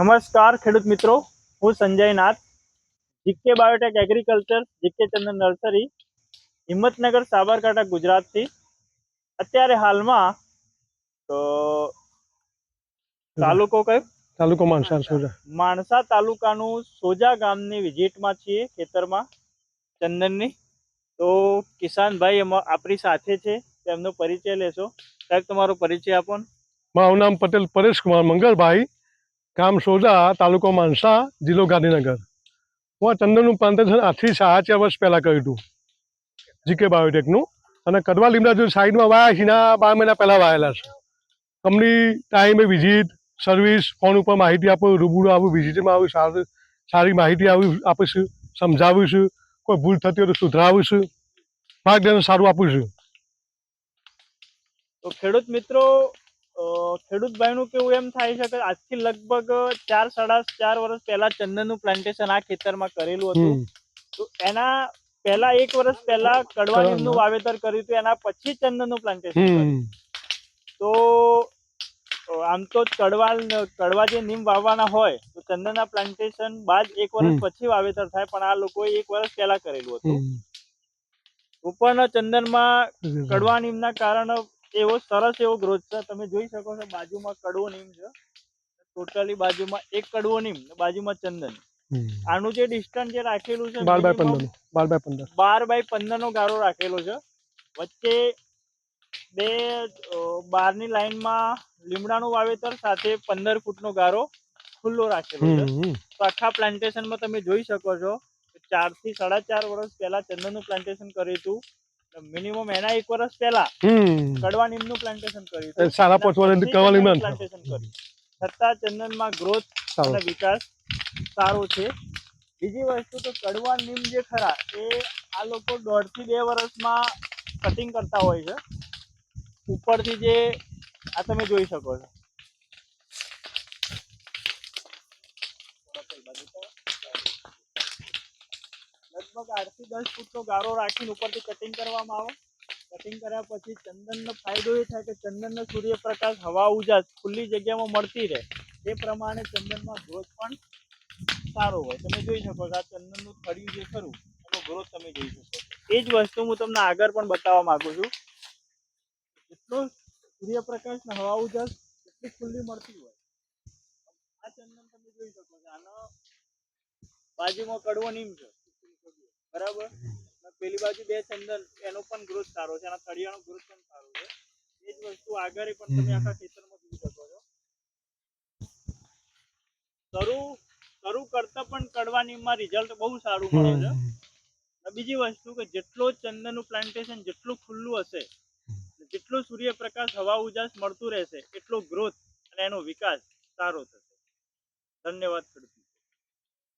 નમસ્કાર ખેડૂત મિત્રો. હું Sanjay Nath GK biotech agriculture GK Chandan nursery Himmatnagar Sabarkantha ગુજરાતથી. અત્યારે હાલમાં તો તાલુકો કયો? તાલુકો માણસા સોજા. માણસા તાલુકાનું સોજા ગામની વિઝિટમાં છીએ ખેતરમાં ચંદનની. તો કિસાનભાઈ આપણી સાથે છે તેમનો પરિચય લેશો. સાહેબ તમારો પરિચય આપો મારું નામ પટેલ પરેશ કુમાર મંગળભાઈ ગામ સોજા તાલુકો માનસા જિલ્લો ગાંધીનગર. હું આ ચંદનનું પ્લાન્ટેશન આજથી સાડા ચાર વર્ષ પહેલાં કર્યું હતું. જીકે બાયોટેકનું. અને કડવા લીમડા જો સાઈડમાં વાયા છે એના બાર મહિના પહેલાં વાયેલા છે. કંપની ટાઈમે વિઝિટ, સર્વિસ, ફોન ઉપર માહિતી આપો, રૂબરૂ આવું વિઝિટમાં આવું સારું, સારી માહિતી આવી આપીશું, સમજાવીશું, કોઈ ભૂલ થતી હોય તો સુધરાવીશું. માર્ગદર્શન સારું આપું છું. તો ખેડૂત મિત્રો અ, ખેડૂતભાઈનું કેવું એમ થાય છે કે આજથી લગભગ ચાર સાડા ચાર વર્ષ પહેલા ચંદનનું પ્લાન્ટેશન આ ખેતરમાં કરેલું હતું. તો એના પહેલા એક વર્ષ પહેલા કડવા. નીમનું વાવેતર કર્યું હતું એના પછી ચંદનનું પ્લાન્ટેશન તો આમ તો કડવા કડવા જે નીમ વાવવાના હોય તો ચંદનના પ્લાન્ટેશન બાદ એક વર્ષ પછી વાવેતર થાય પણ આ લોકોએ એક વર્ષ પહેલા કરેલું હતું. ઉપરના ચંદનમાં કડવા નીમના કારણે એવો સરસ એવો ગ્રોથ છે. તમે જોઈ શકો છો બાજુમાં કડવો નીમ છે. ટોટલી બાજુમાં એક કડવો નીમ બાજુમાં ચંદન. આનું જે ડિસ્ટન્સ જે રાખેલું છે બાર બાય પંદર બાર બાય પંદર. બાર બાય પંદર નો ગારો રાખેલો છે. વચ્ચે બે બારની લાઈનમાં લીમડાનું વાવેતર સાથે પંદર ફૂટનો ગારો ખુલ્લો રાખેલો છે. તો આખા પ્લાન્ટેશનમાં તમે જોઈ શકો છો ચારથી સાડા ચાર વર્ષ પહેલા ચંદનનું પ્લાન્ટેશન કર્યું હતું. મિનિમમ એના એક વર્ષ પહેલા. કડવા નીમનું પ્લાન્ટેશન કર્યું સારા પાંચ વર્ષ કડવા નીમ પ્લાન્ટેશન કર્યું. છતાં ચંદનમાં ગ્રોથ અને વિકાસ સારો છે. બીજી વસ્તુ તો કડવા નીમ જે ખરા એ આ લોકો દોઢથી બે વર્ષમાં કટિંગ કરતા હોય છે. ઉપરથી જે આ તમે જોઈ શકો છો. લગભગ આઠથી દસ ફૂટનો ગારો રાખીને ઉપરથી કટિંગ કરવામાં આવે. કટિંગ કર્યા પછી ચંદનનો ફાયદો એ થાય કે ચંદનનો સૂર્યપ્રકાશ હવા ઉજાસ ખુલ્લી જગ્યામાં મળતી રહે. એ પ્રમાણે ચંદનમાં ગ્રોથ પણ સારો હોય. તમે જોઈ શકો છો આ ચંદનનું થળિયું જે ખરું, એનો ગ્રોથ તમે જોઈ શકો છો. એ જ વસ્તુ હું તમને આગળ પણ બતાવવા માંગુ છું. જેટલો સૂર્યપ્રકાશ ને હવા ઉજાસ એટલી ખુલ્લી મળતી હોય. આ ચંદન તમે જોઈ શકો છો. આનો બાજુમાં કડવો નીમ છે. બરાબર? પેલી બાજુ બે ચંદન, એનો પણ ગ્રોથ સારો છે આના તળિયાનો ગ્રોથ પણ સારો છે. એ જ વસ્તુ આગળ પણ તમે આખા ખેતરમાં જોઈ શકો છો. શરૂ શરૂ કરતા પણ કડવા નીમમાં રિઝલ્ટ બહુ સારું મળે છે. અને બીજી વસ્તુ કે જેટલો ચંદનનું પ્લાન્ટેશન જેટલું ખુલ્લું હશે, જેટલો સૂર્યપ્રકાશ, હવા, ઉજાસ મળતું રહેશે, એટલો ગ્રોથ અને એનો વિકાસ સારો થશે. ધન્યવાદ